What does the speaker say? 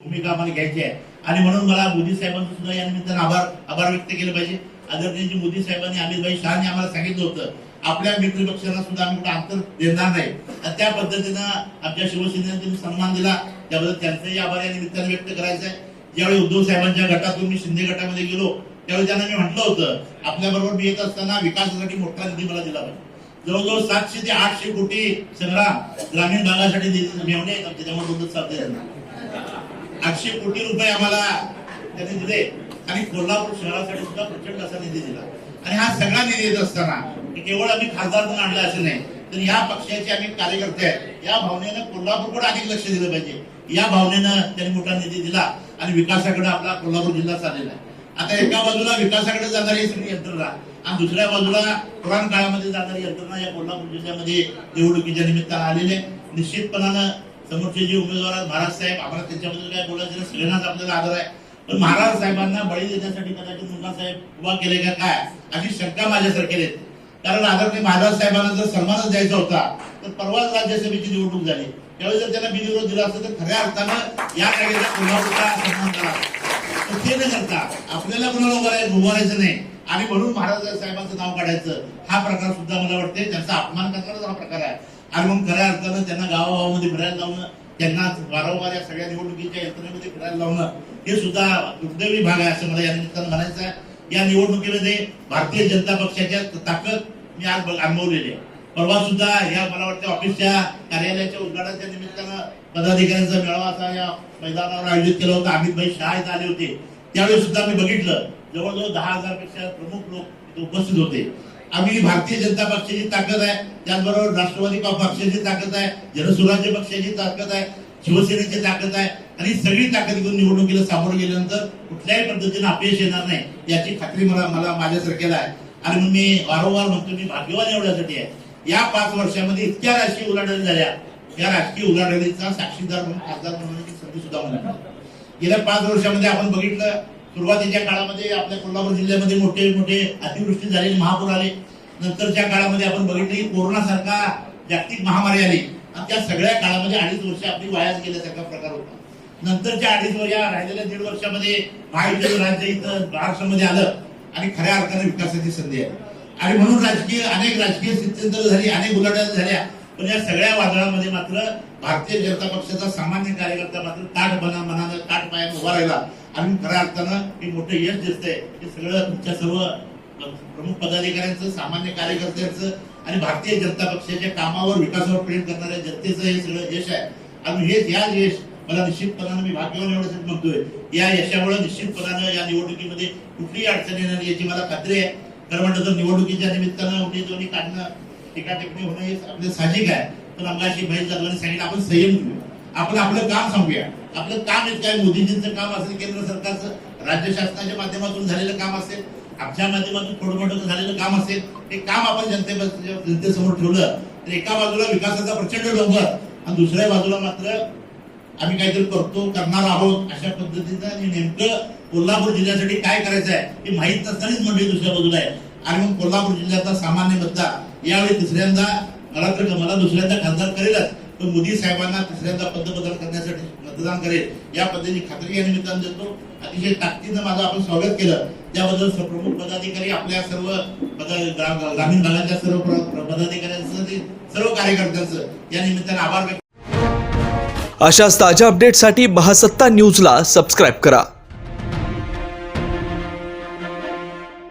भूमिका आम्हाला घ्यायची आहे. आणि म्हणून मला मोदी साहेबांचं सुद्धा या निमित्तानं आभार आभार व्यक्त केले पाहिजे. आदरणीयजी मोदी साहेबांनी अमितभाई शहानी आम्हाला सांगितलं होतं आपल्या मित्रपक्षांना सुद्धा आम्ही कुठं अंतर देणार नाही. आणि त्या पद्धतीनं आमच्या शिवसेनेने त्यांनी सन्मान दिला. त्याबद्दल त्यांचाही आभार या निमित्तानं व्यक्त करायचा आहे. ज्यावेळी उद्धव साहेबांच्या गटातून मी शिंदे गटामध्ये गेलो त्यावेळी त्यांना मी म्हटलं होतं आपल्या बरोबर मी येत असताना विकासासाठी मोठा निधी मला दिला पाहिजे. जवळजवळ सातशे ते आठशे कोटी संग्राम ग्रामीण भागासाठी मिळवणे त्याच्यामुळे साध्य झाला आठशे कोटी रुपये आम्हाला त्यांनी दिले. आणि कोल्हापूर शहरासाठी सुद्धा प्रचंड असा निधी दिला. आणि हा सगळा निधी येत असताना केवळ आम्ही खासदार म्हणून आणला असं नाही तर या पक्षाचे आम्ही कार्यकर्ते आहेत. या भावनेनं कोल्हापूरकडे अधिक लक्ष दिलं पाहिजे. या भावनेनं त्यांनी मोठा निधी दिला आणि विकासाकडे आपला कोल्हापूर जिल्हा चाललेला आहे. आता एका बाजूला विकासाकडे जाणारी सगळी यंत्रणा आणि दुसऱ्या बाजूला पुराण काळामध्ये जाणारी यंत्रणा या कोल्हापूर जिल्ह्यामध्ये निवडणुकीच्या निमित्तानं आलेली आहे. निश्चितपणानं समोरचे जे उमेदवार आहेत महाराज साहेब आम्हाला त्यांच्याबद्दल काय बोलायचं सगळ्यांनाच आपल्याला आदर आहे. पण महाराज साहेबांना बळी देण्यासाठी कदाचित मुन्ना साहेब उभा केले का काय? अशी शंका माझ्यासारखे येते कारण आदरणीय महाराज साहेबांना जर सन्मानच द्यायचा होता तर परवाच राज्यसभेची निवडणूक झाली. त्यावेळी जर त्यांना बिनविरोध दिला असतं तर खऱ्या अर्थानं या जागेचा कोल्हापूरचा सन्मान करा. पण ते न करता आपल्याला कोणाला उभारायचं उभारायचं नाही. आणि म्हणून महाराज साहेबांचं नाव काढायचं हा प्रकार सुद्धा मला वाटते त्यांचा अपमान करणाराच हा प्रकार आहे. आणि मग खऱ्या अर्थानं त्यांना गावागावामध्ये फिरायला लावणं त्यांना वारंवार या सगळ्या निवडणुकीच्या यंत्रणेमध्ये फिरायला लावणं हे सुद्धा दुर्दैवी भाग आहे असं मला या निमित्तानं म्हणायचं आहे. या निवडणुकीमध्ये भारतीय जनता पक्षाच्या ताकद मी आज अनुभवलेली आहे. परवा सुद्धा या मला वाटतं ऑफिसच्या कार्यालयाच्या उद्घाटनाच्या निमित्तानं पदाधिकाऱ्यांचा मेळावा असा या मैदानावर आयोजित केला होता. अमितभाई शहा इथं आले होते. त्यावेळी सुद्धा मी बघितलं जवळजवळ दहा हजारपेक्षा प्रमुख लोक उपस्थित होते. आम्ही भारतीय जनता पक्षाची ताकद आहे. त्याचबरोबर राष्ट्रवादी पक्षाची ताकद आहे. जनसुराज्य पक्षाची ताकद आहे. शिवसेनेची ताकद आहे. आणि सगळी ताकद घेऊन निवडणुकीला सामोरं गेल्यानंतर कुठल्याही पद्धतीने अपयश येणार नाही याची खात्री मला मला माझ्यासारख्याला आहे. आणि मग मी वारंवार म्हणतो मी भाग्यवान एवढ्यासाठी आहे. या पाच वर्षामध्ये इतक्या राजकीय उलाढाली झाल्या. या राजकीय उलाढालीचा साक्षीदार म्हणून खासदार म्हणून संधी सुद्धा मला गेल्या पाच वर्षामध्ये आपण बघितलं सुरुवातीच्या काळामध्ये आपल्या कोल्हापूर जिल्ह्यामध्ये मोठे मोठे अतिवृष्टी झाले महापूर आले. नंतरच्या काळामध्ये आपण बघितलं की कोरोना सारखा जागतिक महामारी आली. आणि त्या सगळ्या काळामध्ये अडीच वर्ष आपली वायाच गेल्यासारखा प्रकार होता. नंतरच्या अडीच वर्ष या राहिलेल्या दीड वर्षामध्ये महायुतीचं राज्य इथं महाराष्ट्रामध्ये आलं आणि खऱ्या अर्थाने विकासाची संधी आहे आणि म्हणून राजकीय अनेक राजकीय स्थित्यंतर झाली अनेक उलाढाली झाल्या. पण या सगळ्या वादळामध्ये मात्र भारतीय जनता पक्षाचा सामान्य कार्यकर्ता मात्र ताट बना मनानं ताट पायानं उभा राहिला. आणि खऱ्या अर्थानं हे मोठं यश दिसतंय. हे सगळं तुमच्या सर्व प्रमुख पदाधिकाऱ्यांचं सामान्य कार्यकर्त्यांचं आणि भारतीय जनता पक्षाच्या कामावर विकासावर प्रेम करणाऱ्या जनतेचं हे सगळं यश आहे. आणि हेच या यश मला निश्चितपणानं मी भाग्यवान एवढ्यासाठी म्हणतोय. या यशामुळे निश्चितपणानं या निवडणुकीमध्ये कुठलीही अडचण येणार याची मला खात्री आहे. तर म्हटलं तर निवडणुकीच्या निमित्तानं उमेदवारी काढणं टीका टिप्पणी होणं हे आपलं साहजिक आहे. पण अंगाशी भाई लागल्याने सांगितलं आपण संयम घेऊ आपण आपलं काम सांगूया. आपलं काम येत काय? मोदीजींचं काम असेल केंद्र सरकारचं राज्य शासनाच्या माध्यमातून झालेलं काम असेल आमच्या माध्यमातून थोडं मोठं झालेलं काम असेल ते काम आपण जनते जनतेसमोर ठेवलं तर एका बाजूला विकासाचा प्रचंड डोंगर आणि दुसऱ्या बाजूला मात्र आम्ही काहीतरी करतो करणार आहोत अशा पद्धतीचं आणि नेमकं कोल्हापूर जिल्ह्यासाठी काय करायचं आहे हे माहीत नसतानाच मंडळी दुसऱ्या बाजूला आहे. आणि मग कोल्हापूर जिल्ह्याचा सामान्य मतदार यावेळी तिसऱ्यांदा मला तर मला दुसऱ्यांदा खासदार करेलच पण मोदी साहेबांना तिसऱ्यांदा पंतप्रधान करण्यासाठी मतदान करेल. या पद्धतीची खात्री या निमित्तानं देतो. अतिशय ताकदीनं माझं आपण स्वागत केलं. त्याबद्दल प्रमुख पदाधिकारी आपल्या सर्व ग्रामीण भागाच्या सर्व पदाधिकाऱ्यांचं सर्व कार्यकर्त्यांचं या निमित्तानं आभार व्यक्त अशाच ताज्या अपडेटसाठी महासत्ता न्यूजला सबस्क्राईब करा.